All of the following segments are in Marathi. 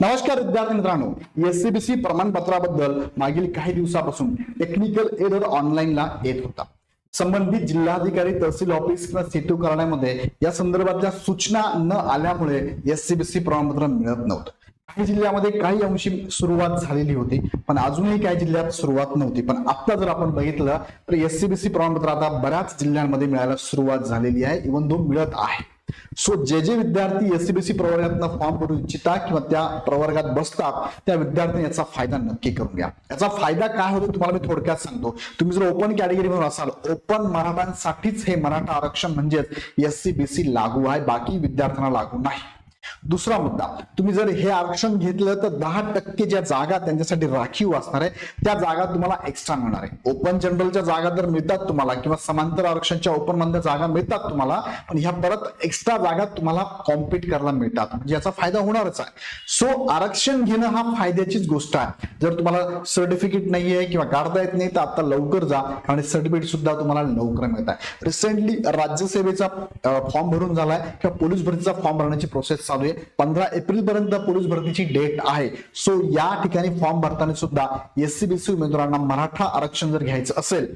नमस्कार विद्यार्थी मित्रांनो एससीबीसी प्रमाणपत्राबद्दल मागील काही दिवसापासून टेक्निकल एरर ऑनलाईनला येत होता. संबंधित जिल्हाधिकारी तहसील ऑफिस किंवा सेतू कार्यालयामध्ये या संदर्भातल्या सूचना न आल्यामुळे एससीबीसी प्रमाणपत्र मिळत नव्हतं. काही जिल्ह्यामध्ये काही अंशी सुरुवात झालेली होती पण अजूनही काही जिल्ह्यात सुरुवात नव्हती. पण आता जर आपण बघितलं तर एससीबीसी प्रमाणपत्र आता बऱ्याच जिल्ह्यांमध्ये मिळायला सुरुवात झालेली आहे. इव्हन दो मिळत आहे. सो जे जे विद्यार्थी एससीबीसी प्रवर्गातनं फॉर्म भरू इच्छिता किंवा त्या प्रवर्गात बसतात त्या विद्यार्थ्यांनी याचा फायदा नक्की करून घ्या. याचा फायदा काय होतो तुम्हाला मी थोडक्यात सांगतो. तुम्ही जर ओपन कॅटेगरी म्हणून असाल ओपन मराठ्यांसाठीच हे मराठा आरक्षण म्हणजेच एससीबीसी लागू आहे बाकी विद्यार्थ्यांना लागू नाही. दुसरा मुद्दा तुम्ही जर हे आरक्षण घेतलं तर दहा टक्के ज्या जागा त्यांच्यासाठी राखीव असणार आहे त्या जागा तुम्हाला एक्स्ट्रा मिळणार आहे. ओपन जनरलच्या जागा जर मिळतात तुम्हाला किंवा समांतर आरक्षणच्या ओपन मधल्या जागा मिळतात तुम्हाला पण ह्या परत एक्स्ट्रा जागा तुम्हाला कॉम्पिट करायला मिळतात. म्हणजे याचा फायदा होणारच आहे. सो आरक्षण घेणं हा फायद्याचीच गोष्ट आहे. जर तुम्हाला सर्टिफिकेट नाहीये किंवा काढता येत नाही तर आता लवकर जा आणि सर्टिफिकेट सुद्धा तुम्हाला लवकर मिळत आहे. रिसेंटली राज्यसेवेचा फॉर्म भरून झालाय किंवा पोलीस भरतीचा फॉर्म भरण्याची प्रोसेस चालू आहे. म्हणजे पंधरा एप्रिल पर्यंत पोलीस भरतीची डेट आहे. सो या ठिकाणी फॉर्म भरताना सुद्धा एससीबीसी उमेदवारांना मराठा आरक्षण जर घ्यायचं असेल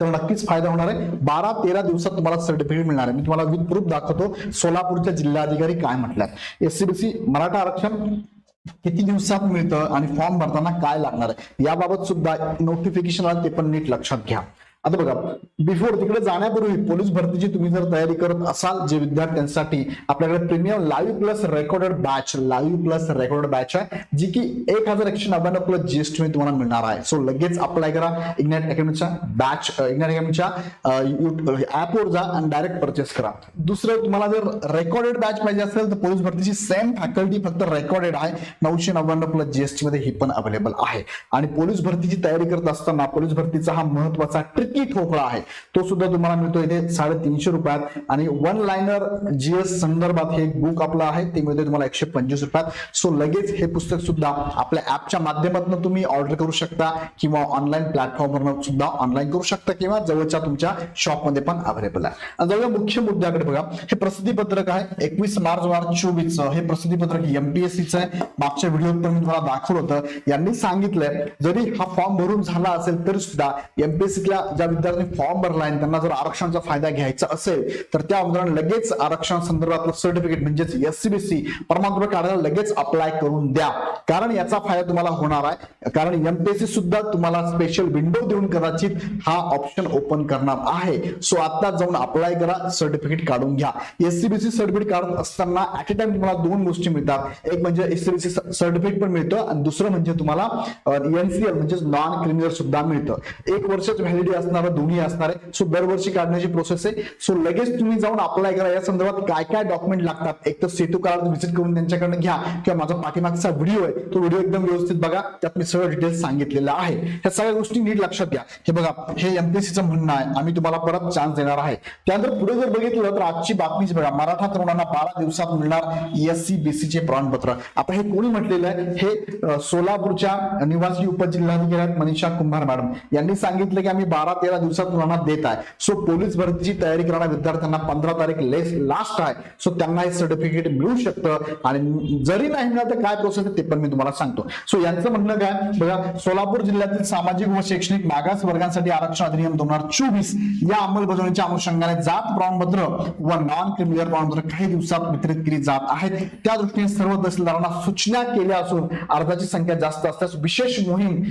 तर नक्कीच फायदा होणार आहे. बारा तेरा दिवसात तुम्हाला सर्टिफिकेट मिळणार आहे. मी तुम्हाला विथ प्रूफ दाखवतो सोलापूरच्या जिल्हाधिकारी काय म्हटल्यात. एससीबीसी मराठा आरक्षण किती दिवसात मिळतं आणि फॉर्म भरताना काय लागणार आहे? याबाबत सुद्धा नोटिफिकेशन आलं ते पण नीट लक्षात घ्या. आता बघा बिफोर तिकडे जाण्यापूर्वी पोलीस भरतीची तुम्ही जर तयारी करत असाल जे विद्यार्थ्यांसाठी आपल्याकडे premium live plus recorded batch live plus recorded batch आहे जी की एक हजार एकशे नव्याण्णव प्लस जीएसटी मध्ये तुम्हाला मिळणार आहे. सो लगेच अप्लाय करा. इग्नॅट अकॅडमीच्या बॅच इग्नॅट अकॅडमीच्या ऍपवर जा आणि डायरेक्ट परचेस करा. दुसरं तुम्हाला जर रेकॉर्डेड बॅच पाहिजे असेल तर पोलीस भरतीची सेम फॅकल्टी फक्त रेकॉर्डेड आहे. नऊशे नव्याण्णव प्लस जीएसटी मध्ये ही पण अवेलेबल आहे. आणि पोलीस भरतीची तयारी करत असताना पोलीस भरतीचा हा महत्त्वाचा ट्रिकी ठोकळा आहे? तो सुद्धा तुम्हाला मिळतो इथे साडेतीनशे रुपयात. आणि वन लायनर जीएस संदर्भात हे बुक आपलं आहे ते मिळते तुम्हाला एकशे पंचवीस रुपयात. सो लगेच हे पुस्तक सुद्धा आपल्या ऍपच्या माध्यमातून तुम्ही ऑर्डर करू शकता किंवा ऑनलाईन प्लॅटफॉर्मवर सुद्धा ऑनलाईन करू शकता किंवा जवळच्या तुमच्या शॉपमध्ये पण अवेलेबल आहे. आणि जाऊया मुख्य मुद्द्याकडे बघा. हे प्रसिद्धी पत्रक आहे एकवीस मार्च दोन हजार चोवीस हे प्रसिद्धी पत्रक एमपीएससीचं आहे. मागच्या व्हिडिओत पण मी तुम्हाला दाखवलं होतं. यांनी सांगितलंय जरी हा फॉर्म भरून झाला असेल तरी सुद्धा एमपीएससीतल्या ज्या विद्यार्थ्यांनी फॉर्म भरला आहे त्यांना जर आरक्षणाचा फायदा घ्यायचा असेल तर त्या उमेदवारांना लगेच आरक्षण संदर्भातलं सर्टिफिकेट म्हणजेच एससीबीसी प्रमाणपत्र काढायला लगेच अप्लाय करून द्या. कारण याचा फायदा तुम्हाला होणार आहे. कारण एमपीएससी सुद्धा तुम्हाला स्पेशल विंडो देऊन कदाचित हा ऑप्शन ओपन करणार आहे. सो आता जाऊन अप्लाय करा सर्टिफिकेट काढून घ्या. एससीबीसी सर्टिफिकेट काढत असताना ऍट अ टाइम तुम्हाला दोन गोष्टी मिळतात. एक म्हणजे एससीबीसी सर्टिफिकेट पण मिळतं आणि दुसरं म्हणजे तुम्हाला एनसीएल म्हणजे नॉन क्रिमिनल सुद्धा मिळतं. एक वर्षाची व्हॅलिडी असणार दोन्ही असणार आहे. सो दरवर्षी काढण्याची प्रोसेस आहे. सो लगेच तुम्ही जाऊन अप्लाय करा. या संदर्भात काय काय डॉक्युमेंट लागतात? एक तर सेतू कार्ड व्हिजिट करून त्यांच्याकडनं घ्या किंवा माझा पाठीमागचा व्हिडिओ आहे. तो व्हिडिओ एकदम व्यवस्थित बघा. त्यात मी सगळं डिटेल्स सांगितलेलं आहे. ह्या सगळ्या गोष्टी नीट लक्षात घ्या. हे बघा हे एमपीएससीचं म्हणणं आहे. आम्ही तुम्हाला परत चान्स देणार आहे. त्यानंतर पुढे जर बघितलं तर आजची बातमीच बघा मराठा तरुणांना बारा दिवसात मिळणार एससी बीसीचे प्रमाणपत्र. आता हे कोणी म्हटलेलं आहे? हे सोलापूरच्या निवासी उपजिल्हाधिकारी मनीषा कुंभार मॅडम. यांनी सांगितलं की आम्ही बारा तेरा दिवसात मुलांना देत आहे. सो पोलीस भरतीची तयारी करणाऱ्या विद्यार्थ्यांना पंधरा तारीख लेस लास्ट आहे. सो त्यांना हे सर्टिफिकेट मिळू शकतं. आणि जरी नाही मिळालं तर काय प्रोसेस आहे ते पण मी तुम्हाला सांगतो. सो यांचं म्हणणं काय? बघा सोलापूर जिल्ह्यातील सामाजिक व शैक्षणिक मागास वर्गांसाठी आरक्षण अधिनियम दोन हजार चोवीस या अंमलबजावणीच्या अनुषंगाने जात प्रमाणपत्र व नॉन क्रिमिनल प्रमाणपत्र काही दिवसात वितरित केली जात आहेत. त्या दृष्टीने सर्व तहसीलदारांना सूचना केल्या असून अर्जाची संख्या जास्त असल्यास विशेष मोहीम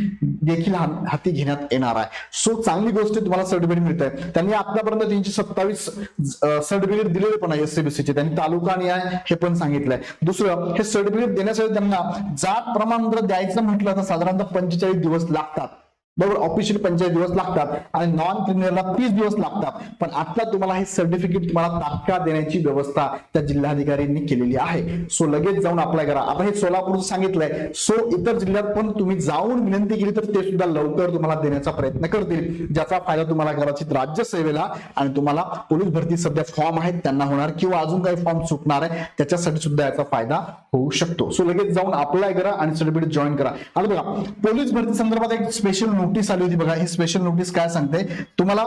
देखील हाती घेण्यात येणार आहे. सो चांगली गोष्ट तुम्हाला सर्टिफिकेट मिळत आहे त्यांनी आतापर्यंत तीनशे सत्तावीस सर्टिफिकेट दिलेले पण आहे एससीबीसीचे त्यांनी तालुका न्याय हे पण सांगितलंय. दुसरं हे सर्टिफिकेट देण्यासाठी त्यांना जात प्रमाणपत्र द्यायचं म्हटलं तर साधारणतः पंचेचाळीस दिवस लागतात. बरोबर ऑफिशियल पंचायत दिवस लागतात आणि नॉन क्रिमिनलला तीस दिवस लागतात. पण आता तुम्हाला हे सर्टिफिकेट तुम्हाला तात्काळ देण्याची व्यवस्था त्या जिल्हाधिकाऱ्यांनी केलेली आहे. सो लगेच जाऊन अप्लाय करा. आता हे सोलापूर सांगितलंय. सो इतर जिल्ह्यात पण तुम्ही जाऊन विनंती केली तर ते सुद्धा लवकर तुम्हाला देण्याचा प्रयत्न करतील. ज्याचा फायदा तुम्हाला कदाचित राज्यसेवेला आणि तुम्हाला पोलीस भरती सध्या फॉर्म आहेत त्यांना होणार किंवा अजून काही फॉर्म सुटणार आहे त्याच्यासाठी सुद्धा याचा फायदा होऊ शकतो. सो लगेच जाऊन अप्लाय करा आणि सर्टिफिकेट जॉईन करा. आता बघा पोलीस भरती संदर्भात एक स्पेशल नोटीस आली होती बघा. ही स्पेशल नोटीस काय सांगते? तुम्हाला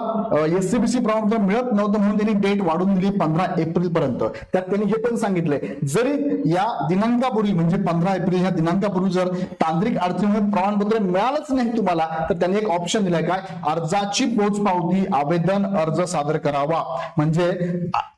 एससीबीसी प्रमाणपत्र मिळत नव्हतं म्हणून त्यांनी डेट वाढून दिली पंधरा एप्रिल पर्यंत. त्यात त्यांनी हे पण सांगितलंय जरी या दिनांकापूर्वी म्हणजे पंधरा एप्रिल ह्या दिनांकापूर्वी जर तांत्रिक अडचणीमुळे प्रमाणपत्र मिळालंच नाही तुम्हाला तर त्यांनी एक ऑप्शन दिलाय काय? अर्जाची पोचपावती आवेदन अर्ज सादर करावा. म्हणजे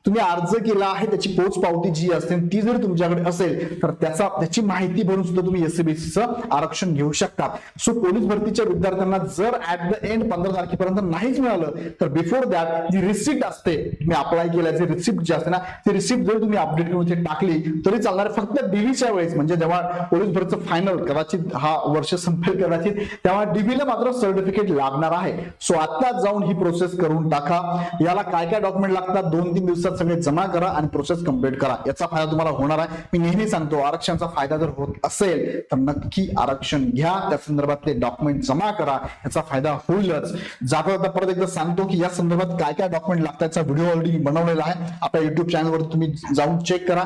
तुम्ही अर्ज केला आहे त्याची पोचपावती जी असते ती जर तुमच्याकडे असेल तर त्याचा त्याची माहिती भरून सुद्धा तुम्ही एससीबीसीचं आरक्षण घेऊ शकता. सो पोलीस भरतीच्या विद्यार्थ्यांना जर ऍट द एंड पंधरा तारखेपर्यंत नाहीच मिळालं तर बिफोर दॅट जी रिसिप्ट असते तुम्ही अप्लाय केल्याची रिसिप्ट जी असते ना ती रिसिप्ट जर तुम्ही अपडेट करून टाकली तरी चालणार फक्त डीव्हीच्या वेळेस. म्हणजे जेव्हा पोलीस भरचं फायनल कदाचित हा वर्ष संपेल कदाचित तेव्हा डीबीला मात्र सर्टिफिकेट लागणार आहे. सो आता जाऊन ही प्रोसेस करून टाका. याला काय काय डॉक्युमेंट लागतात दोन तीन दिवसात सगळे जमा करा आणि प्रोसेस कंप्लीट करा. याचा फायदा तुम्हाला होणार आहे. मी नेहमी सांगतो आरक्षणाचा फायदा जर होत असेल तर नक्की आरक्षण घ्या. त्या संदर्भातले डॉक्युमेंट जमा करा. याचा फायदा होईलच. जाता जाता परत एकदा सांगतो की या संदर्भात काय काय डॉक्युमेंट लागतात याचा व्हिडिओ ऑलरेडी बनवलेला आहे. आपल्या युट्यूब चॅनलवर तुम्ही जाऊन चेक करा.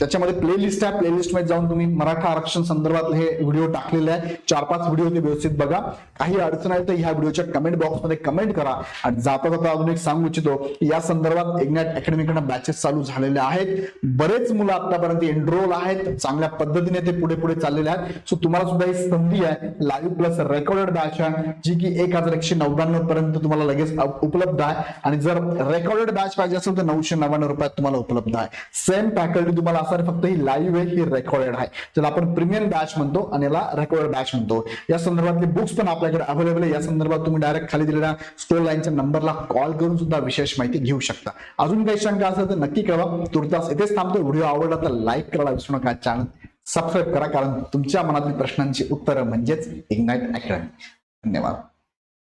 त्याच्यामध्ये प्लेलिस्ट आहे. प्लेलिस्टमध्ये जाऊन तुम्ही मराठा आरक्षण संदर्भात हे व्हिडिओ टाकलेले आहे. चार पाच व्हिडिओ ते व्यवस्थित बघा. काही अडचण आहे तर ह्या व्हिडिओच्या कमेंट बॉक्समध्ये कमेंट करा. आणि जाता जाता अजून एक सांगू इच्छितो की या संदर्भात इग्नॅट अकॅडमीकडनं बॅचेस चालू झालेले आहेत. बरेच मुलं आतापर्यंत एनरोल आहेत. चांगल्या पद्धतीने ते पुढे पुढे चाललेले आहेत. सो तुम्हाला सुद्धा ही संधी आहे. लाईव्ह प्लस रेकॉर्डेड बॅच आहे. जी की एक हजार एकशे नव्याण्णव पर्यंत तुम्हाला लगेच उपलब्ध आहे. आणि जर रेकॉर्डेड बॅच पाहिजे असेल तर नऊशे नव्याण्णव रुपयात तुम्हाला उपलब्ध आहे. सेम फॅकल्टी तुम्हाला असणार फक्त ही लाईव्ह आहे ही रेकॉर्डेड आहे. ज्याला आपण प्रीमियम बॅच म्हणतो आणि याला रेकॉर्डेड बॅच म्हणतो. या संदर्भातले बुक्स पण आपल्याकडे अवेलेबल आहे. या संदर्भात तुम्ही डायरेक्ट खाली दिलेल्या स्टोर लाईनच्या नंबरला कॉल करून सुद्धा विशेष माहिती घेऊ शकता. अजून काही शंका असेल तर नक्की कळवा. तुर्तास इथेच थांबतो. व्हिडिओ आवडला तर लाईक करायला विसरू नका. चॅनल सबस्क्राईब करा कारण तुमच्या मनातील प्रश्नांची उत्तरं म्हणजेच इग्नाईट अकॅडमी धन्यवाद.